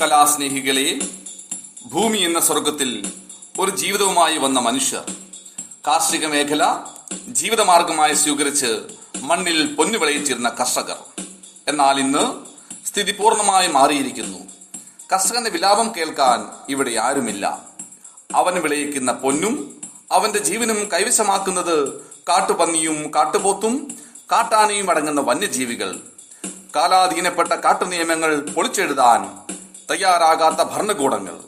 കലാസ്നേഹികളെ ഭൂമി എന്ന സ്വർഗത്തിൽ ഒരു ജീവിതവുമായി വന്ന മനുഷ്യർ കാർഷിക മേഖല ജീവിതമാർഗമായി സ്വീകരിച്ച് മണ്ണിൽ പൊന്നു വിളയിച്ചിരുന്ന കർഷകർ. എന്നാൽ ഇന്ന് സ്ഥിതി പൂർണമായി മാറിയിരിക്കുന്നു. കർഷകന്റെ വിലാപം കേൾക്കാൻ ഇവിടെ ആരുമില്ല. അവൻ വിളയിക്കുന്ന പൊന്നും അവന്റെ ജീവനും കൈവശമാക്കുന്നത് കാട്ടുപന്നിയും കാട്ടുപോത്തും കാട്ടാനയും അടങ്ങുന്ന വന്യജീവികൾ. കാലാധീനപ്പെട്ട കാട്ടുനിയമങ്ങൾ പൊളിച്ചെഴുതാൻ തയ്യാറാകാത്ത ഭരണകൂടങ്ങൾ.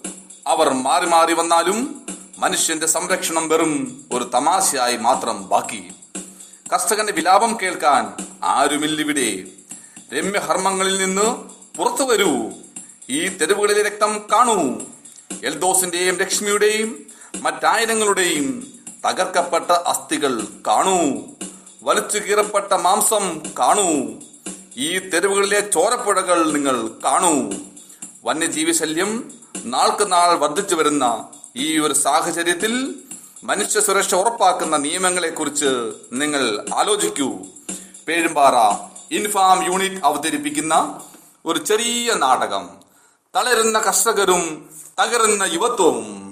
അവർ മാറി മാറി വന്നാലും മനുഷ്യന്റെ സംരക്ഷണം വെറും ഒരു തമാശയായി മാത്രം ബാക്കി. കർഷകന്റെ വിലാപം കേൾക്കാൻ ആരുമില്ലിവിടെ. രമ്യഹർമ്മങ്ങളിൽ നിന്ന് പുറത്തു വരൂ. ഈ തെരുവുകളിലെ രക്തം കാണൂ. എൽദോസിന്റെയും ലക്ഷ്മിയുടെയും മറ്റായിരങ്ങളുടെയും തകർക്കപ്പെട്ട അസ്ഥികൾ കാണൂ. വലിച്ചു കീറപ്പെട്ട മാംസം കാണൂ. ഈ തെരുവുകളിലെ ചോരപ്പുഴകൾ നിങ്ങൾ കാണൂ. വന്യജീവി ശല്യം നാൾക്ക് നാൾ വർദ്ധിച്ചു വരുന്ന ഈ ഒരു സാഹചര്യത്തിൽ മനുഷ്യ സുരക്ഷ ഉറപ്പാക്കുന്ന നിയമങ്ങളെ കുറിച്ച് നിങ്ങൾ ആലോചിക്കൂ. പേഴുംപാറ ഇൻഫാം യൂണിറ്റ് അവതരിപ്പിക്കുന്ന ഒരു ചെറിയ നാടകം. തളരുന്ന കർഷകരും തകരുന്ന യുവത്വവും.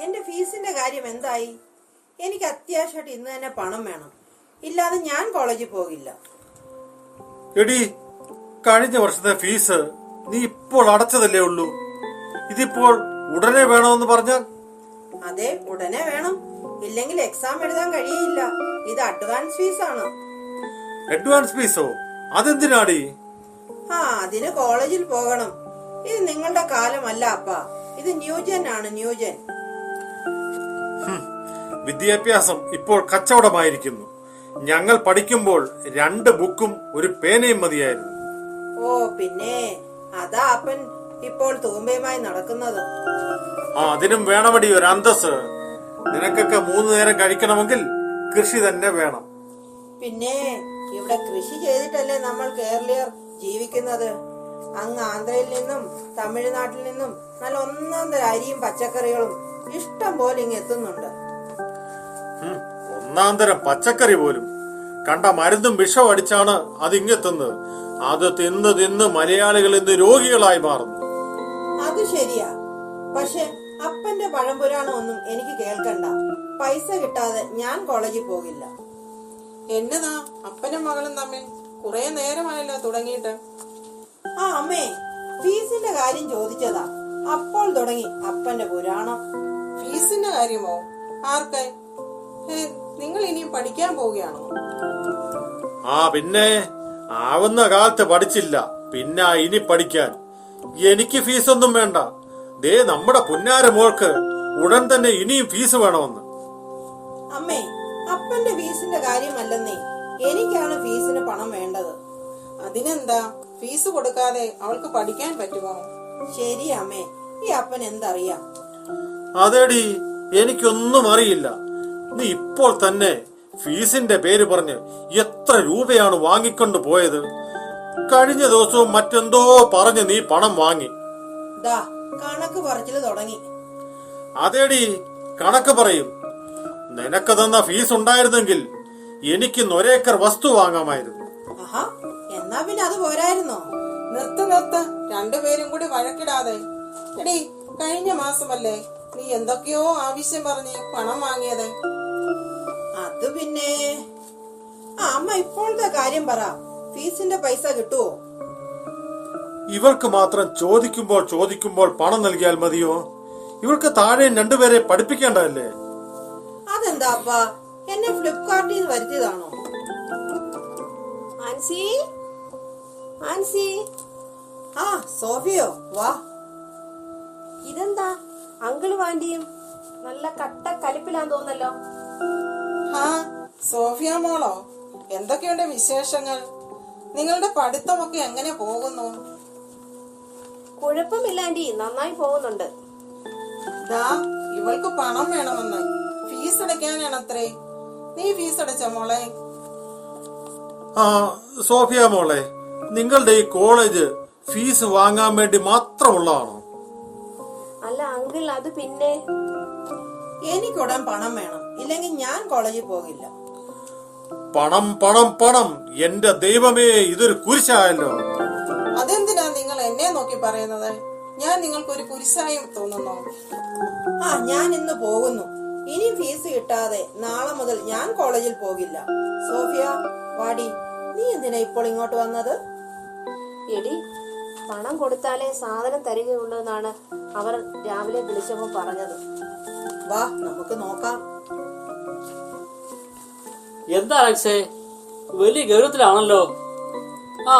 എന്റെ ഫീസിന്റെ കാര്യം എന്തായി? എനിക്ക് അത്യാവശ്യമായിട്ട് ഇന്ന് തന്നെ പണം വേണം. ഇല്ലാതെ ഞാൻ കോളേജിൽ പോകില്ല. എടി കഴിഞ്ഞ വർഷത്തെ ഫീസ് നീ ഇപ്പോൾ അടച്ചതല്ലേ ഉള്ളൂ. ഇതിപ്പോൾ ഉടനെ വേണമെന്ന് പറഞ്ഞാൽ അതെ ഉടനെ വേണം. ഇല്ലെങ്കിൽ എക്സാം എഴുതാൻ കഴിയില്ല. ഇത് അഡ്വാൻസ് ഫീസ് ആണ്. അഡ്വാൻസ് ഫീസോ അതെന്തിനാടി? ആ അതിന് കോളേജിൽ പോകണം. ഇത് നിങ്ങളുടെ കാലമല്ല അപ്പാ. ഇത് ന്യൂജൻ ആണ് ന്യൂജൻ. വിദ്യാഭ്യാസം ഇപ്പോൾ കച്ചവടമായിരിക്കുന്നു. ഞങ്ങൾ പഠിക്കുമ്പോൾ രണ്ട് ബുക്കും ഒരു പേനയും മതിയായിരുന്നു. ഓ പിന്നെ അതാ അപ്പൻ ഇപ്പോൾ തൂമ്പയുമായി നടക്കുന്നത്. ആ അതിനും വേണമടി ഒരു അന്തസ് നിനക്കൊക്കെ മൂന്ന് നേരം കഴിക്കണമെങ്കിൽ കൃഷി തന്നെ വേണം. പിന്നെ ഇവിടെ കൃഷി ചെയ്തിട്ടല്ലേ നമ്മൾ കേരളീയർ ജീവിക്കുന്നത്? അങ്ങ് ആന്ധ്രയിൽ നിന്നും തമിഴ്നാട്ടിൽ നിന്നും നല്ല ഒന്നാം അരിയും പച്ചക്കറികളും ഇഷ്ടം പോലെ ഇങ്ങ് എത്തുന്നുണ്ട്. ഉം, ഒന്നാം തരം പച്ചക്കറി പോലും. കണ്ട മരുന്നും വിഷം അടിച്ചാണ് അതിങ്ങെത്തുന്നത്. അത് തിന്ന് തിന്ന് മലയാളികൾ ഇന്ന് രോഗികളായി മാറുന്നു. അത് ശരിയാ. പക്ഷെ അപ്പന്റെ പഴംപുരാണം ഒന്നും എനിക്ക് കേൾക്കണ്ട. പൈസ കിട്ടാതെ ഞാൻ കോളേജിൽ പോകില്ല. എന്നതാ? അപ്പനും മകളും തമ്മിൽ കുറെ നേരമായല്ലോ തുടങ്ങിയിട്ട്. ആ അമ്മേ ഫീസിന്റെ കാര്യം ചോദിച്ചതാ. അപ്പോൾ തുടങ്ങി അപ്പന്റെ പുരാണം. ഫീസിന്റെ കാര്യമോ? ആർക്ക്? ഏ, നിങ്ങൾ ഇനിയും പഠിക്കാൻ പോവുകയാണോ? ആ പിന്നെ ആവുന്ന കാലത്ത് പഠിച്ചില്ല. പിന്നെ ഇനി പഠിക്കാൻ. എനിക്ക് ഫീസൊന്നും വേണ്ട. ദേ നമ്മുടെ പുന്നാര മോൾക്ക് ഉടൻ തന്നെ ഇനിയും ഫീസ് വേണമെന്ന്. അമ്മേ അപ്പന്റെ ഫീസിന്റെ കാര്യമല്ലെന്നേ. എനിക്കാണ് ഫീസിന് പണം വേണ്ടത്. അതിനെന്താ? ഫീസ് കൊടുക്കാതെ അവൾക്ക് പഠിക്കാൻ പറ്റുമോ? ശരി അമ്മേ. ഈ അപ്പൻ എന്തറിയാം? അതേടി എനിക്കൊന്നും അറിയില്ല. നീ ഇപ്പോൾ തന്നെ ഫീസിന്റെ പേര് പറഞ്ഞ് എത്ര രൂപയാണ് വാങ്ങിക്കൊണ്ട് പോയത്? കഴിഞ്ഞ ദിവസവും മറ്റെന്തോ പറഞ്ഞ് നീ പണം വാങ്ങി. കണക്ക് പറച്ചിൽ തുടങ്ങി. അതേടി കണക്ക് പറയും. നിനക്ക് തന്ന ഫീസ് ഉണ്ടായിരുന്നെങ്കിൽ എനിക്ക് നൊരേക്കർ വസ്തു വാങ്ങാമായിരുന്നു. എന്നാ പിന്നെ അത് പോരായിരുന്നോ? നിർത്ത് നിർത്ത് രണ്ടുപേരും കൂടി വഴക്കിടാതെ. എടി കഴിഞ്ഞ മാസമല്ലേ? നീ എന്തൊക്കെയോ ആവശ്യം പറഞ്ഞ് പണം വാങ്ങിയത്. അത് പിന്നെ. ആ അമ്മ ഇപ്പോഴത്തെ കാര്യം പറ. ഫീസിന്റെ പൈസ കിട്ടുവോ? ഇവർക്ക് മാത്രം ചോദിക്കുമ്പോൾ ചോദിക്കുമ്പോൾ പണം നൽകിയാൽ മതിയോ? ഇവർക്ക് താഴെ രണ്ടുപേരെ പഠിപ്പിക്കേണ്ടതല്ലേ? അതെന്താ അപ്പ? എന്നെ ഫ്ലിപ്കാർട്ടിൽ നിന്ന് വരുത്തിയതാണോ? ആൻസി? ആൻസി? ആ സോഫിയോ വാ. ഇതെന്താ? അങ്കിളും ആന്റിയും നല്ല കട്ട കലിപ്പിലാന്ന് തോന്നല്ലോ ആ സോഫിയ മോളോ എന്തൊക്കെയുണ്ട് വിശേഷങ്ങൾ? നിങ്ങളുടെ പഠിത്തമൊക്കെ എങ്ങനെ പോകുന്നു? കുഴപ്പമില്ല ആന്റി നന്നായി പോകുന്നുണ്ട്. ദാ ഇവൾക്ക് പണം വേണമെന്ന്. ഫീസ് അടയ്ക്കാനാണ് അത്രേ നീ ഫീസ് അടച്ച മോളെ? ആ സോഫിയ മോളെ നിങ്ങളുടെ ഈ കോളേജ് ഫീസ് വാങ്ങാൻ വേണ്ടി മാത്രമുള്ളതാണോ? അല്ല അങ്കിൾ അത് പിന്നെ? എനിക്കുടൻ പണം വേണം. ഇല്ലെങ്കിൽ ഞാൻ കോളേജിൽ പോകില്ല. പണം പണം പണം. എന്റെ ദൈവമേ ഇതൊരു കുരിശായല്ലോ. അതെന്തിനാ നിങ്ങൾ എന്നെ നോക്കി പറയുന്നത്? ഞാൻ നിങ്ങൾക്ക് ഒരു കുരിശായി തോന്നുന്നു. ആ ഞാൻ ഇന്ന് പോകുന്നു. ഇനി ഫീസ് കിട്ടാതെ നാളെ മുതൽ ഞാൻ കോളേജിൽ പോകില്ല. സോഫിയ വാടി നീ എന്തിനാ ഇപ്പോൾ ഇങ്ങോട്ട് വന്നത്? എടി പണം കൊടുത്താലേ സാധനം തരികയുള്ളൂ എന്നാണ് അവർ രാവിലെ വിളിച്ചപ്പോ പറഞ്ഞത്. വാ നമുക്ക് നോക്കാം. എന്താ അലക്സേ? വലിയ ഗൗരവത്തിലാണല്ലോ. ആ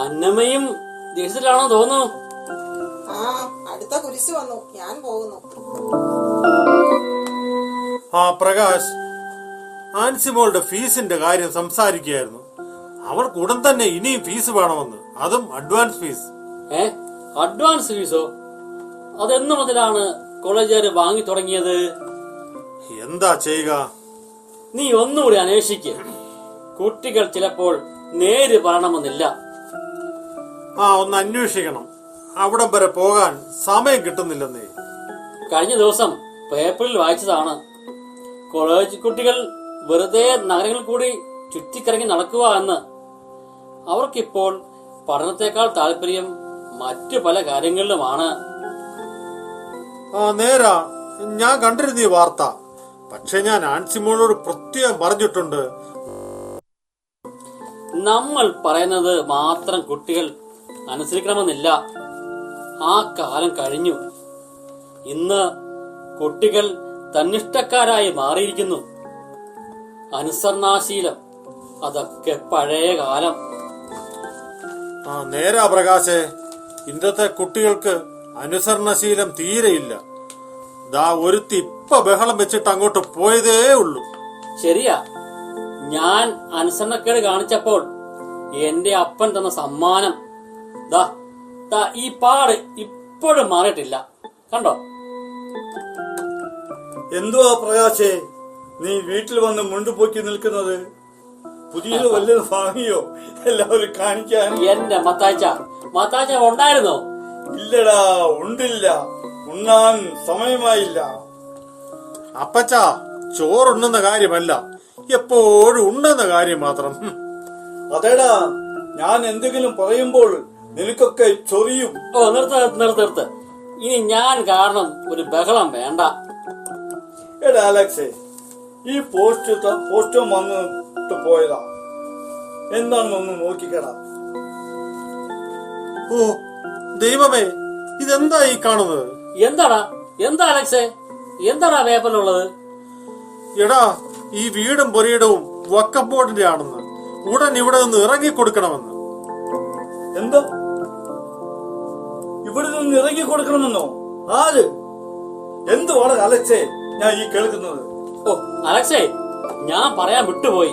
അന്നമ്മയും ദേഷ്യത്തിലാണോ തോന്നുന്നു? ആ അടുത്ത കുരിശ് വന്നു. ഞാൻ പോകുന്നു. ആ പ്രകാശ് ആൻസിമോളുടെ ഫീസിന്റെ കാര്യം സംസാരിക്കുകയായിരുന്നു. അവർക്ക് ഉടൻ തന്നെ ഇനിയും ഫീസ് വേണമെന്ന്. അതും അഡ്വാൻസ് ഫീസ് ഏ? അഡ്വാൻസ് ഫീസോ അതെന്ന് മുതലാണ് കോളേജുകാർ വാങ്ങി തുടങ്ങിയത്? എന്താ ചെയ്യുക? നീ ഒന്നുകൂടി അന്വേഷിക്ക്. കുട്ടികൾ ചിലപ്പോൾ നേര് പറയണമെന്നില്ല. ആ ഒന്ന് അന്വേഷിക്കണം. അവിടം വരെ പോകാൻ സമയം കിട്ടുന്നില്ലെന്നേ. കഴിഞ്ഞ ദിവസം പേപ്പറിൽ വായിച്ചതാണ്. കോളേജ് കുട്ടികൾ വെറുതെ നഗരങ്ങളിൽ കൂടി ചുറ്റിക്കറങ്ങി നടക്കുക എന്ന്. അവർക്കിപ്പോൾ പഠനത്തെക്കാൾ താല്പര്യം മറ്റു പല കാര്യങ്ങളിലുമാണ്. ആ നേരാ. ഞാൻ കണ്ടിരുന്നു ഈ വാർത്ത. പക്ഷെ ഞാൻ ആൻസിമോളോട് പ്രത്യേകം പറഞ്ഞിട്ടുണ്ട്. നമ്മൾ പറയുന്നത് മാത്രം കുട്ടികൾ അനുസരിക്കണമെന്നില്ല. ആ കാലം കഴിഞ്ഞു. ഇന്ന് കുട്ടികൾ തന്നിഷ്ടക്കാരായി മാറിയിരിക്കുന്നു. അനുസരണാശീലം അതൊക്കെ പഴയ കാലം. ആ നേരാ പ്രകാശേ ഇന്നത്തെ കുട്ടികൾക്ക് അനുസരണശീലം തീരെയില്ല. ദാ ഒരുത്തി ഇപ്പൊ ബഹളം വെച്ചിട്ട് അങ്ങോട്ട് പോയതേ ഉള്ളൂ. ശരിയാ. ഞാൻ അനുസരണക്കേട് കാണിച്ചപ്പോൾ എന്റെ അപ്പൻ തന്ന സമ്മാനം ദാ ദാ ഈ പാട് ഇപ്പോഴും മാറിയിട്ടില്ല. കണ്ടോ? എന്തുവാ പ്രകാശേ നീ വീട്ടിൽ വന്ന് മുണ്ടുപൊക്കി നിൽക്കുന്നത്? പുതിയത് വല്ലത് സ്വാമിയോ എല്ലാവരും കാണിക്കാൻ. എന്റെ മത്താച്ച മത്താച്ച ഉണ്ടായിരുന്നോ? ഇല്ലടാ ഉണ്ടില്ല. ഉണ്ണാൻ സമയമായില്ല. അപ്പച്ച ചോറുണ്ണുന്ന കാര്യമല്ല. എപ്പോഴും ഉണ്ടെന്ന കാര്യം മാത്രം. അതേടാ ഞാൻ എന്തെങ്കിലും പറയുമ്പോൾ നിനക്കൊക്കെ ചൊറിയും. ഓ നിർത്ത നിർത്ത ഇനി ഞാൻ കാരണം ഒരു ബഹളം വേണ്ട. എടാ അലക്സേ ഈ പോസ്റ്റ് പോസ്റ്റോ പോസ്റ്റോ വന്നിട്ട് പോയതാ എന്താണെന്നൊന്ന് നോക്കിക്കടാ. ഓ ദൈവമേ ഇതെന്താ ഈ കാണുന്നത്? എന്താടാ? എന്താ അലക്സേ? എന്താടാ പേപ്പറിലുള്ളത് എടാ ഈ വീടും പൊരിയിടവും വക്കം ബോർഡിന്റെ ആണെന്ന്. ഉടൻ ഇവിടെ നിന്ന് ഇറങ്ങി കൊടുക്കണമെന്ന് എന്താ? ഇവിടെ നിന്ന് ഇറങ്ങി കൊടുക്കണമെന്നോ ആര്? എന്തുവാണ് അലക്സേ ഞാൻ ഈ കേൾക്കുന്നത്? ഓ അലക്സേ ഞാൻ പറയാൻ വിട്ടുപോയി.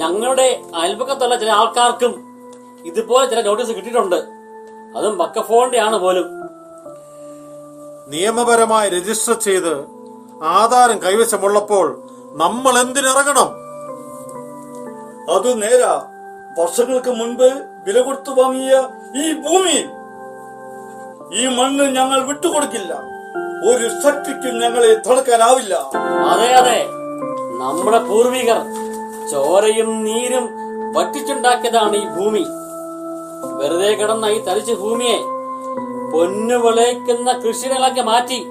ഞങ്ങളുടെ അയൽപക്കത്തുള്ള ചില ആൾക്കാർക്കും ഇതുപോലെ ചില നോട്ടീസ് കിട്ടിയിട്ടുണ്ട്. അതും വക്കഫോണിന്റെ ആണ് പോലും. നിയമപരമായി രജിസ്റ്റർ ചെയ്ത് ആധാരം കൈവശമുള്ളപ്പോൾ നമ്മൾ എന്തിനിറങ്ങണം? അത് നേരാ വർഷങ്ങൾക്ക് മുൻപ് വില കൊടുത്തു വാങ്ങിയ ഈ ഭൂമി ഈ മണ്ണ് ഞങ്ങൾ വിട്ടുകൊടുക്കില്ല. ഒരു ശക്തിക്കും ഞങ്ങളെ തടുക്കാനാവില്ല. അതെ അതെ. നമ്മുടെ പൂർവികർ ചോരയും നീരും വറ്റിച്ചുണ്ടാക്കിയതാണ് ഈ ഭൂമി. വെറുതെ കിടന്ന ഈ തരിച്ച ഭൂമിയെ പൊന്നു വിളയിക്കുന്ന കൃഷികളാക്കി മാറ്റി.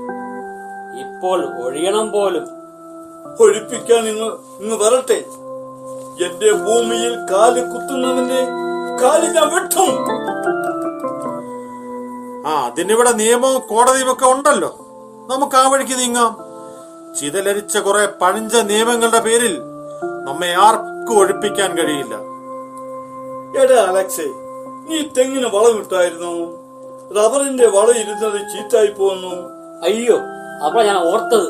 ഇപ്പോൾ ഒഴിയണം പോലും. ഒഴിപ്പിക്കാൻ നിങ്ങൾ ഇന്ന് വരട്ടെ. എന്റെ ഭൂമിയിൽ കാൽ കുത്തുന്നതിന്റെ കാൽ ഞാൻ വെട്ടും. ആ അതിനിവിടെ നിയമവും കോടതിയും ഒക്കെ ഉണ്ടല്ലോ. നമുക്ക് ആ വഴിക്ക് നീങ്ങാം. ചിതലരിച്ച കുറെ പഴഞ്ച നിയമങ്ങളുടെ പേരിൽ നമ്മെ ആർക്കും ഒഴിപ്പിക്കാൻ കഴിയില്ല. എടാ അലക്സേ നീ തെങ്ങിന് വളമിട്ടായിരുന്നു റബറിന്റെ വള ഇരുന്നത് ചീത്തായി പോന്നു. അയ്യോ അപ്പൊ ഞാൻ ഓർത്തത്.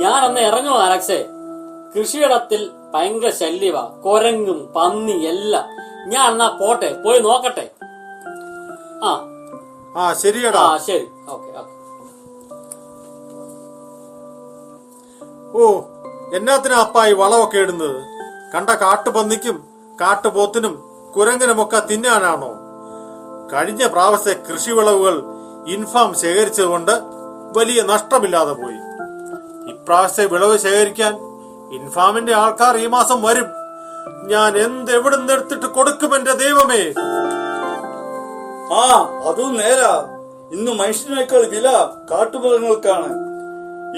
ഞാൻ അന്ന് ഇറങ്ങോ അലക്സേ. കൃഷിയിടത്തിൽ ഭയങ്കര ശല്യവ. കൊരങ്ങും പന്നി എല്ലാം. ഞാൻ എന്നാ പോട്ടെ പോയി നോക്കട്ടെ. ആ. ആ ശരിയടാ. ആ ശരി. Okay okay. ഓ എന്നാത്തിനാ അപ്പായി വളമൊക്കെ ഇടുന്നത്? കണ്ട കാട്ടുപന്നിക്കും കാട്ടുപോത്തിനും കുരങ്ങനുമൊക്കെ തിന്നാനാണോ? കഴിഞ്ഞ പ്രാവശ്യത്തെ കൃഷിവിളവുകൾ ഇൻഫാം ശേഖരിച്ചതുകൊണ്ട് വലിയ നഷ്ടമില്ലാതെ പോയി. ഇപ്രാവശ്യത്തെ വിളവ് ശേഖരിക്കാൻ ഇൻഫാമിന്റെ ആൾക്കാർ ഈ മാസം വരും. ഞാൻ എന്തെവിടുന്ന് എടുത്തിട്ട് കൊടുക്കും എന്റെ ദൈവമേ? ആ അതും നേരാ. ഇന്ന് മനുഷ്യനേക്കാൾ വില കാട്ടുമൃഗങ്ങൾക്കാണ്.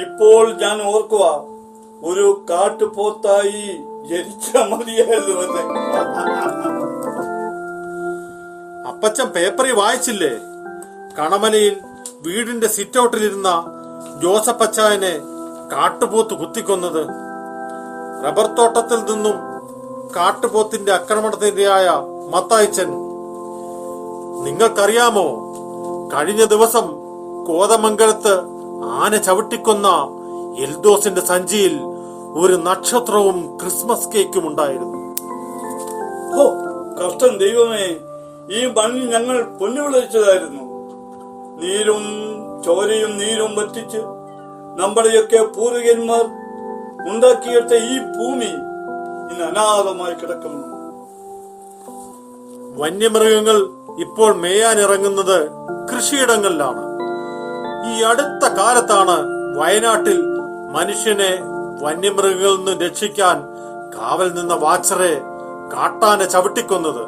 ഇപ്പോൾ ഞാൻ ഓർക്കുക ഒരു കാട്ടുപോത്തായി ജനിച്ച മതിയായിരുന്നു അപ്പച്ചൻ പേപ്പറിൽ വായിച്ചില്ലേ? കണമലയിൽ വീടിന്റെ സിറ്റൗട്ടിലിരുന്ന ജോസഫച്ചായനെ കാട്ടുപോത്ത് കുത്തിക്കൊന്നത്. റബ്ബർ തോട്ടത്തിൽ നിന്നും കാട്ടുപോത്തിന്റെ ആക്രമണത്തിനിരയായ മത്തായിച്ചൻ നിങ്ങൾക്കറിയാമോ കഴിഞ്ഞ ദിവസം കോതമംഗലത്ത് ആന ചവിട്ടിക്കൊന്ന എൽദോസിന്റെ സഞ്ചിയിൽ ഒരു നക്ഷത്രവും ക്രിസ്മസ് കേക്കും ഉണ്ടായിരുന്നു. ഓ കഷ്ടം ദൈവമേ. ഈ മണ്ണിൽ ഞങ്ങൾ പൊന്നുവിളിച്ചതായിരുന്നു. നീരും ചോരയും നീരും വറ്റിച്ച് നമ്മുടെയൊക്കെ പൂർവികന്മാർ ഉണ്ടാക്കിയെടുത്ത ഈ ഭൂമി ഇന്ന് അനാഥമായി കിടക്കുന്നു. വന്യമൃഗങ്ങൾ ഇപ്പോൾ മേയാൻ ഇറങ്ങുന്നത് കൃഷിയിടങ്ങളിലാണ്. ഈ അടുത്ത കാലത്താണ് വയനാട്ടിൽ മനുഷ്യനെ വന്യമൃഗങ്ങളിൽ നിന്ന് രക്ഷിക്കാൻ കാവൽ നിന്ന വാച്ചറെ കാട്ടാനെ ചവിട്ടിക്കൊന്നത്.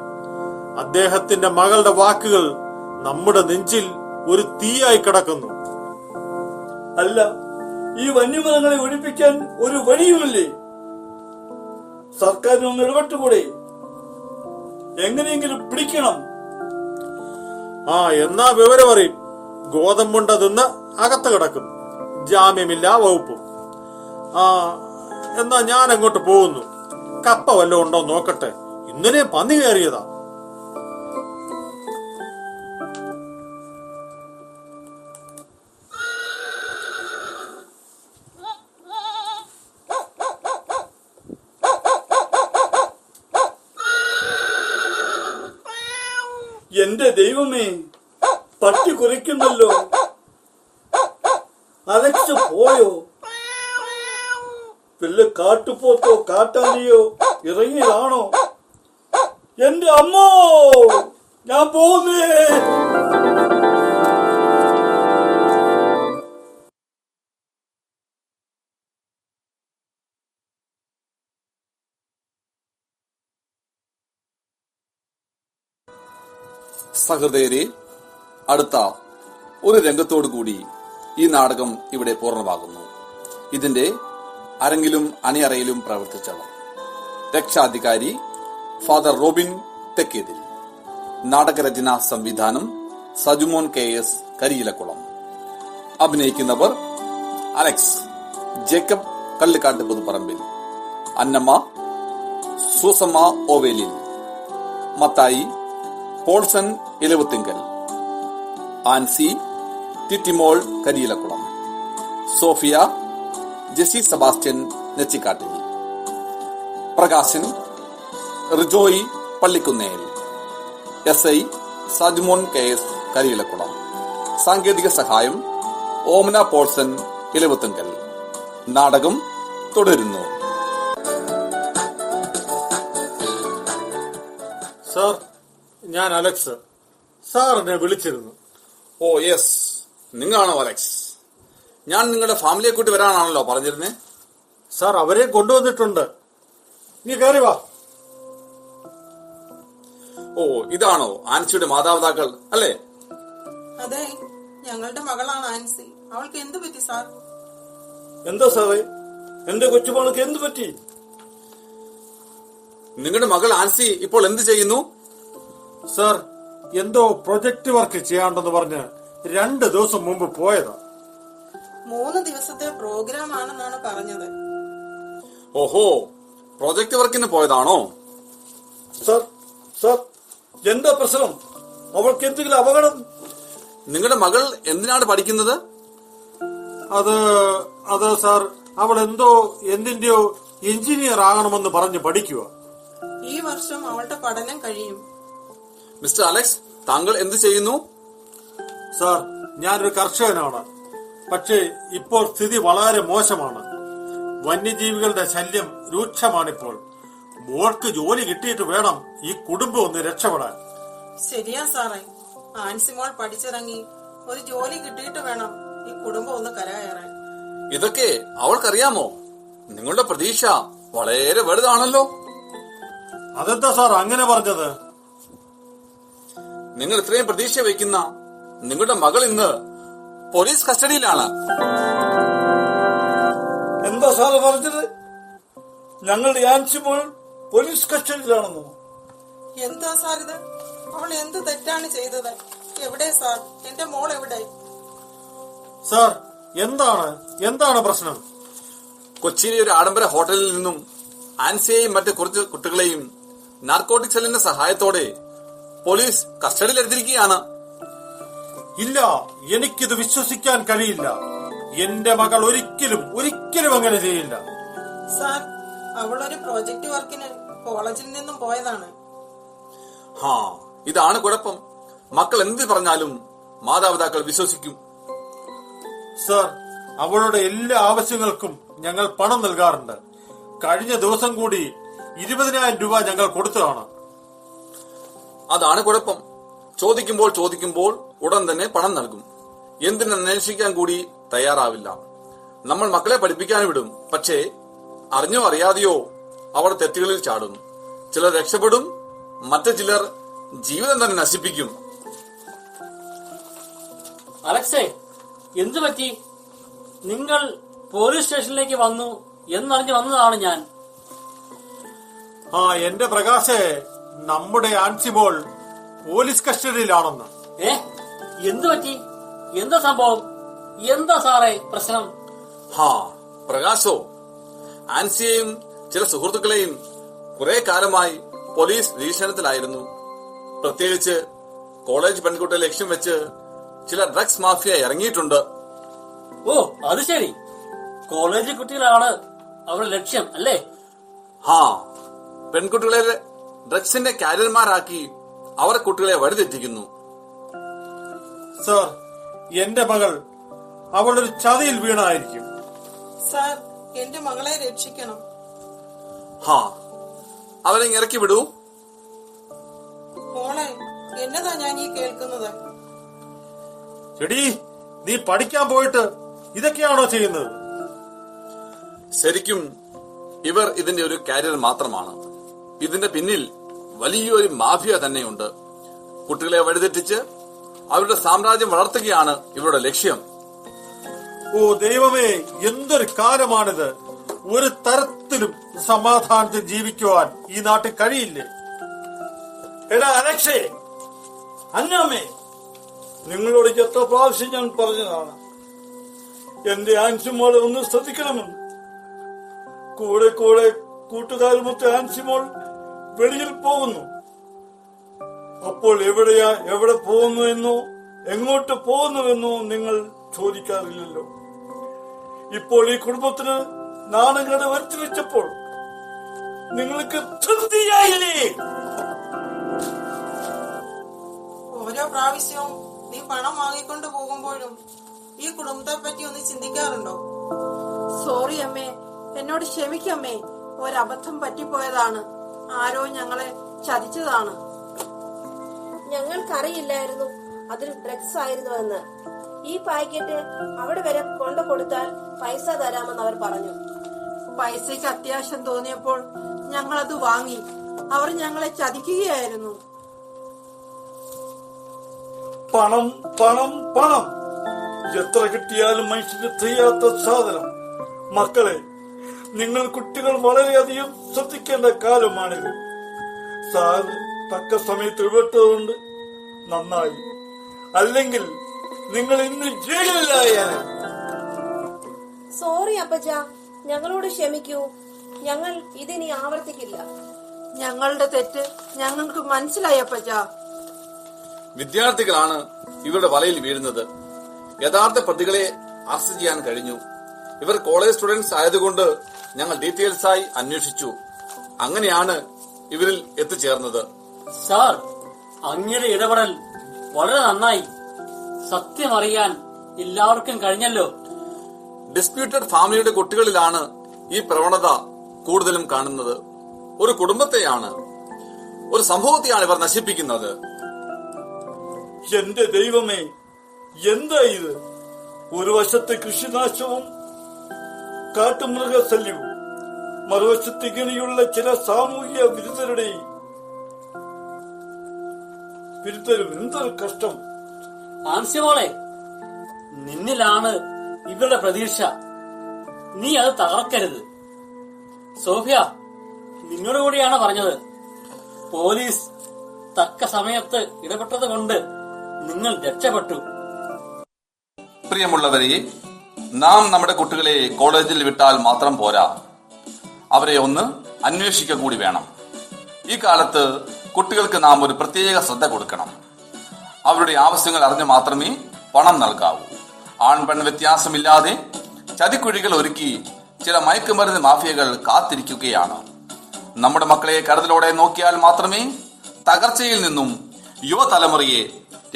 അദ്ദേഹത്തിന്റെ മകളുടെ വാക്കുകൾ നമ്മുടെ നെഞ്ചിൽ ഒരു തീയായി കിടക്കുന്നു. അല്ല ഈ വന്യമൃഗങ്ങളെ ഒഴിപ്പിക്കാൻ ഒരു വഴിയുമില്ലേ? സർക്കാരിനൊന്ന് ഇടപെട്ടുകൂടെ? എങ്ങനെയെങ്കിലും പിടിക്കണം. ആ എന്നാ വിവരം അറിയും ഗോതമ്പുണ്ട നിന്ന് അകത്ത് കിടക്കും. ജാമ്യമില്ലാ വകുപ്പും. ആ എന്നാ ഞാൻ അങ്ങോട്ട് പോകുന്നു. കപ്പ വല്ലതും ഉണ്ടോ നോക്കട്ടെ. ഇന്നലെ പന്നി കയറിയതാ. എന്റെ ദൈവമേ പട്ടി കുരയ്ക്കുന്നല്ലോ അലക്സ് പോയോ? വല്ല കാട്ടുപോത്തോ കാട്ടാനിയോ ഇറങ്ങിയതാണോ? എന്റെ അമ്മോ ഞാൻ പോകുന്നേ സഹൃദയരെ അടുത്ത ഒരു രംഗത്തോടു കൂടി ഈ നാടകം ഇവിടെ പൂർണമാകുന്നു. ഇതിന്റെ അരങ്ങിലും അണിയറയിലും പ്രവർത്തിച്ചവർ. രക്ഷാധികാരി ഫാദർ റോബിൻ തെക്കേതിൽ. നാടകരചന സംവിധാനം Sajumon K S കരിയിലക്കുളം. അഭിനയിക്കുന്നവർ Alex Jacob Kallikkattu Puthuparambil Annamma Susamma Ovelil. Mathai Paulson Elavuthinkal Ancy Tittimol Kariyilakulam. Sophia Jessy Sebastian Nechikattil. Prakashan Rijoy Pallikunnel. S I Sajmon K S Kariyilakulam സാങ്കേതിക സഹായം ഓമന പോൾസൺ ഇലവത്തുങ്കൽ. നാടകം തുടരുന്നു. സാർ ഞാൻ Alex. Sir എന്നെ വിളിച്ചിരുന്നു. Oh yes. നിങ്ങളാണോ Alex? ഞാൻ നിങ്ങളുടെ ഫാമിലിയെ കൂട്ടി വരാനാണല്ലോ പറഞ്ഞിരുന്നേ? സാർ അവരെ കൊണ്ടുവന്നിട്ടുണ്ട്. നീ കയറി വാ. ഓ ഇതാണോ ആൻസിയുടെ മാതാപിതാക്കൾ അല്ലേ? അതെ ഞങ്ങളുടെ മകളാണ് ആൻസി. അവൾക്ക് എന്ത് പറ്റി സാർ? എന്താ സാറേ? എന്റെ കൊച്ചുമോൾക്ക് എന്ത് പറ്റി? നിങ്ങളുടെ മകൾ ആൻസി ഇപ്പോൾ എന്ത് ചെയ്യുന്നു? സാർ എന്തോ പ്രൊജക്ട് വർക്ക് ചെയ്യാണ്ടെന്ന് പറഞ്ഞ് രണ്ട് ദിവസം മുമ്പ് പോയതാ. മൂന്ന് ദിവസത്തെ പ്രോഗ്രാം ആണെന്നാണ് പറഞ്ഞത്. ഓഹോ പ്രോജക്ട് വർക്കിന് പോയതാണോ? സർ സർ എന്താ പ്രശ്നം? അവൾക്ക് എന്തെങ്കിലും അപകടം? നിങ്ങളുടെ മകൾ എന്തിനാണ് പഠിക്കുന്നത്? അത് അത് സാർ അവൾ എന്തോ എന്തിന്റെയോ എഞ്ചിനീയർ ആകണമെന്ന് പറഞ്ഞ് പഠിക്കുക ഈ വർഷം അവളുടെ പഠനം കഴിയും. മിസ്റ്റർ അലക്സ് താങ്കൾ എന്ത് ചെയ്യുന്നു? സാർ ഞാനൊരു കർഷകനാണ്. പക്ഷേ ഇപ്പോൾ സ്ഥിതി വളരെ മോശമാണ്. വന്യജീവികളുടെ ശല്യം രൂക്ഷമാണിപ്പോൾ. മോൾക്ക് ജോലി കിട്ടിയിട്ട് വേണം ഈ കുടുംബം ഒന്ന് രക്ഷപ്പെടാൻ. ശരിയാ സാറേ. ആൻസിമോൾ പഠിച്ചിറങ്ങി. ഒരു ജോലി കിട്ടിയിട്ട് വേണം ഈ കുടുംബം ഒന്ന് കരകയറാൻ. ഇതൊക്കെ അവൾക്കറിയാമോ? നിങ്ങളുടെ പ്രതീക്ഷ വളരെ വലുതാണല്ലോ. അതെന്താ സാർ അങ്ങനെ പറഞ്ഞത്? നിങ്ങൾ ഇത്രയും പ്രതീക്ഷ വയ്ക്കുന്ന നിങ്ങളുടെ മകൾ ഇന്ന് പോലീസ് കസ്റ്റഡിയിലാണ്. എന്താ സാറ് പറഞ്ഞത്? ഞങ്ങളുടെ ആൻസിമോൾ പോലീസ് കസ്റ്റഡിയിലാണെന്നോ? എന്താ സാർ ഇത് അവൾ എന്ത് തെറ്റാണ് ചെയ്തത്? എവിടെ സാർ? എന്റെ മോൾ എവിടെ? സാർ എന്താണ്? എന്താണ് പ്രശ്നം? കൊച്ചിയിലെ ഒരു ആഡംബര ഹോട്ടലിൽ നിന്നും ആൻസിയെയും മറ്റു കുറച്ച് കുട്ടികളെയും നാർക്കോട്ടിക് സെല്ലിന്റെ സഹായത്തോടെ പോലീസ് കസ്റ്റഡിയിലെടുത്തിരിക്കുകയാണ്. ഇല്ല എനിക്കിത് വിശ്വസിക്കാൻ കഴിയില്ല. എന്റെ മകൾ ഒരിക്കലും ഒരിക്കലും അങ്ങനെ ചെയ്യില്ല. സാർ അവളൊരു പ്രോജക്റ്റ് വർക്കിന് കോളേജിൽ നിന്നും പോയതാണ്. ഹാ ഇതാണ് കുഴപ്പം. മക്കൾ എന്ത് പറഞ്ഞാലും മാതാപിതാക്കൾ വിശ്വസിക്കും. സർ അവളുടെ എല്ലാ ആവശ്യങ്ങൾക്കും ഞങ്ങൾ പണം നൽകാറുണ്ട്. കഴിഞ്ഞ ദിവസം കൂടി ഇരുപതിനായിരം രൂപ ഞങ്ങൾ കൊടുത്തതാണ്. അതാണ് കുഴപ്പം. ചോദിക്കുമ്പോൾ ചോദിക്കുമ്പോൾ ഉടൻ തന്നെ പണം നൽകും. എന്തിനന്വേഷിക്കാൻ കൂടി തയ്യാറാവില്ല. നമ്മൾ മക്കളെ പഠിപ്പിക്കാൻ വിടും. പക്ഷേ അറിഞ്ഞോ അറിയാതെയോ അവർ തെറ്റുകളിൽ ചാടും. ചിലർ രക്ഷപ്പെടും മറ്റു ചിലർ ജീവിതം തന്നെ നശിപ്പിക്കും. അലക്സേ എന്തു പറ്റി? നിങ്ങൾ പോലീസ് സ്റ്റേഷനിലേക്ക് വന്നു എന്നറിഞ്ഞ് വന്നതാണ് ഞാൻ. ആ എന്റെ പ്രകാശേ നമ്മുടെ ആൻസിബോൾ പോലീസ് കസ്റ്റഡിയിലാണെന്ന്. ഏ? എന്തു പറ്റി എന്താ സംഭവം? എന്താ സാറേ പ്രശ്നം? ഹാ പ്രകാശോ. ആൻസിയെയും ചില സുഹൃത്തുക്കളെയും കുറെ കാലമായി പോലീസ് നിരീക്ഷണത്തിലായിരുന്നു. പ്രത്യേകിച്ച് കോളേജ് പെൺകുട്ടിയെ ലക്ഷ്യം വെച്ച് ചില ഡ്രഗ്സ് മാഫിയ ഇറങ്ങിയിട്ടുണ്ട്. ഓ അത് ശരി. കോളേജ് കുട്ടികളാണ് അവരുടെ ലക്ഷ്യം അല്ലേ? ഹാ പെൺകുട്ടികളെ ഡ്രഗ്സിന്റെ കാരിയർമാരാക്കി അവർ കുട്ടികളെ വഴിതെറ്റിക്കുന്നു. സർ എന്റെ മകൾ അവളൊരു ചതിയിൽ വീണായിരിക്കും സാർ എന്റെ മകളെ രക്ഷിക്കണം. ഹാ അവനെ ഇറക്കി വിടൂ. മോളെ എന്നതാ ഞാൻ ഈ കേൾക്കുന്നത്? ചെടി നീ പഠിക്കാൻ പോയിട്ട് ഇതൊക്കെയാണോ ചെയ്യുന്നത്? ശരിക്കും ഇവർ ഇതിന്റെ ഒരു കാരിയർ മാത്രമാണ്. ഇതിന്റെ പിന്നിൽ വലിയൊരു മാഫിയ തന്നെയുണ്ട്. കുട്ടികളെ വഴിതെറ്റിച്ച് അവരുടെ സാമ്രാജ്യം വളർത്തുകയാണ് ഇവരുടെ ലക്ഷ്യം. ഓ ദൈവമേ എന്തൊരു കാലമാണിത്. ഒരു തരത്തിലും സമാധാനത്തിൽ ജീവിക്കുവാൻ ഈ നാട്ടിൽ കഴിയില്ലേ? എടാ അലക്ഷേ അന്നാമേ നിങ്ങളോട് എത്ര പ്രാവശ്യം ഞാൻ പറഞ്ഞതാണ്. എന്റെ ആൻസിമോളെ ഒന്ന് ശ്രദ്ധിക്കണമെന്ന്. കൂടെ കൂടെ കൂട്ടുകാരുമൊത്ത് ആൻസിമോൾ വെളിയിൽ പോകുന്നു. അപ്പോൾ എവിടെയാ എവിടെ പോകുന്നു എന്നോ എങ്ങോട്ട് പോകുന്നുവെന്നോ നിങ്ങൾ ചോദിക്കാറില്ലല്ലോ. ഇപ്പോൾ ഈ കുടുംബത്തിന് നാണങ്ങളെ വരുത്തി വെച്ചപ്പോൾ നിങ്ങൾക്ക് തൃപ്തിയായില്ലേ? ഓരോ പ്രാവശ്യവും നീ പണം വാങ്ങിക്കൊണ്ട് പോകുമ്പോഴും ഈ കുടുംബത്തെ പറ്റി ഒന്ന് ചിന്തിക്കാറുണ്ടോ? സോറി അമ്മേ. എന്നോട് ക്ഷമിക്കമ്മേ ഒരബദ്ധം പറ്റിപ്പോയതാണ്. ആരോ ഞങ്ങളെ ചതിച്ചതാണ്. ഞങ്ങൾക്കറിയില്ലായിരുന്നു അതിൽ ഡ്രഗ്സ് ആയിരുന്നു എന്ന്. ഈ പാക്കറ്റ് അവിടെ വരെ കൊണ്ടു കൊടുത്താൽ പൈസ തരാമെന്ന് അവർ പറഞ്ഞു. പൈസയ്ക്ക് അത്യാവശ്യം തോന്നിയപ്പോൾ ഞങ്ങൾ അത് വാങ്ങി. അവർ ഞങ്ങളെ ചതിക്കുകയായിരുന്നു. പണം പണം പണം. എത്ര കിട്ടിയാലും മനുഷ്യന് ചെയ്യാത്ത സാധനം. മക്കളെ നിങ്ങൾ കുട്ടികൾ വളരെയധികം ശ്രദ്ധിക്കേണ്ട കാലമാണിത്. സാർ തക്ക സമയത്ത് ഇടപെട്ടതുകൊണ്ട് നന്നായി. അല്ലെങ്കിൽ നിങ്ങൾ ഇന്ന് ജയിലിലായാണ് സോറി അപ്പച്ച. ഞങ്ങളോട് ക്ഷമിക്കൂ. ഞങ്ങൾ ഇതിനി ആവർത്തിക്കില്ല. ഞങ്ങളുടെ തെറ്റ് ഞങ്ങൾക്ക് മനസ്സിലായപ്പച്ചാ വിദ്യാർത്ഥികളാണ് ഇവരുടെ വലയിൽ വീഴുന്നത്. യഥാർത്ഥ പ്രതികളെ അറസ്റ്റ് ചെയ്യാൻ കഴിഞ്ഞു. ഇവർ കോളേജ് സ്റ്റുഡൻസ് ആയതുകൊണ്ട് ഞങ്ങൾ ഡീറ്റെയിൽസ് ആയി അന്വേഷിച്ചു. അങ്ങനെയാണ് ഇവരിൽ എത്തിച്ചേർന്നത്. സാർ അങ്ങയുടെ ഇടപെടൽ വളരെ നന്നായി. സത്യം അറിയാൻ എല്ലാവർക്കും കഴിഞ്ഞല്ലോ. ഡിസ്പ്യൂട്ടഡ് ഫാമിലിയുടെ കുട്ടികളിലാണ് ഈ പ്രവണത കൂടുതലും കാണുന്നത്. ഒരു കുടുംബത്തെയാണ് ഒരു സംഭവത്തെയാണ് ഇവർ നശിപ്പിക്കുന്നത്. എന്റെ ദൈവമേ എന്താ ഇത്? ഒരു വശത്ത് കൃഷിനാശവും കാട്ടുമൃഗശല്യവും മറുവശത്ത് ഇങ്ങനെയുള്ള ചില സാമൂഹ്യ വിരുദ്ധരുടെയും തിരുത്തലും എന്തൊരു കഷ്ടം. ആൻസ്യമോളെ നിന്നിലാണ് ഇവരുടെ പ്രതീക്ഷ. നീ അത് തകർക്കരുത്. സോഫിയ നിന്നോട് കൂടിയാണ് പറഞ്ഞത്. പോലീസ് തക്ക സമയത്ത് ഇടപെട്ടത് കൊണ്ട് നിങ്ങൾ രക്ഷപ്പെട്ടു. പ്രിയമുള്ളവരെ നാം നമ്മുടെ കുട്ടികളെ കോളേജിൽ വിട്ടാൽ മാത്രം പോരാ. അവരെ ഒന്ന് അന്വേഷിക്കുക കൂടി വേണം. ഈ കാലത്ത് കുട്ടികൾക്ക് നാം ഒരു പ്രത്യേക ശ്രദ്ധ കൊടുക്കണം. അവരുടെ ആവശ്യങ്ങൾ അറിഞ്ഞ് മാത്രമേ പണം നൽകാവൂ. ആൺ പെൺ വ്യത്യാസമില്ലാതെ ചതിക്കുഴികൾ ഒരുക്കി ചില മയക്കുമരുന്ന് മാഫിയകൾ കാത്തിരിക്കുകയാണ്. നമ്മുടെ മക്കളെ കരുതലോടെ നോക്കിയാൽ മാത്രമേ തകർച്ചയിൽ നിന്നും യുവതലമുറയെ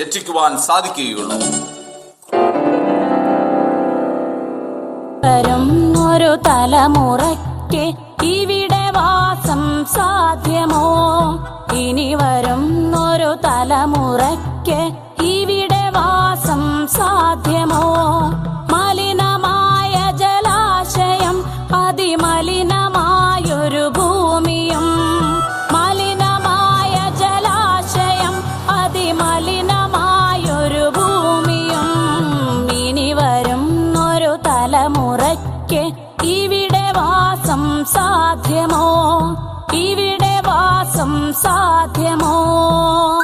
രക്ഷിക്കുവാൻ സാധിക്കുകയുള്ളൂ. ഒരു തലമുറയ്ക്ക് ഇവിടെ വാസം സാധ്യമോ? ഇനി വരും ഒരു തലമുറയ്ക്ക് ഇവിടെ വാസം സാധ്യമോ? സാധ്യമോ ഇവിടെ വാസം സാധ്യമോ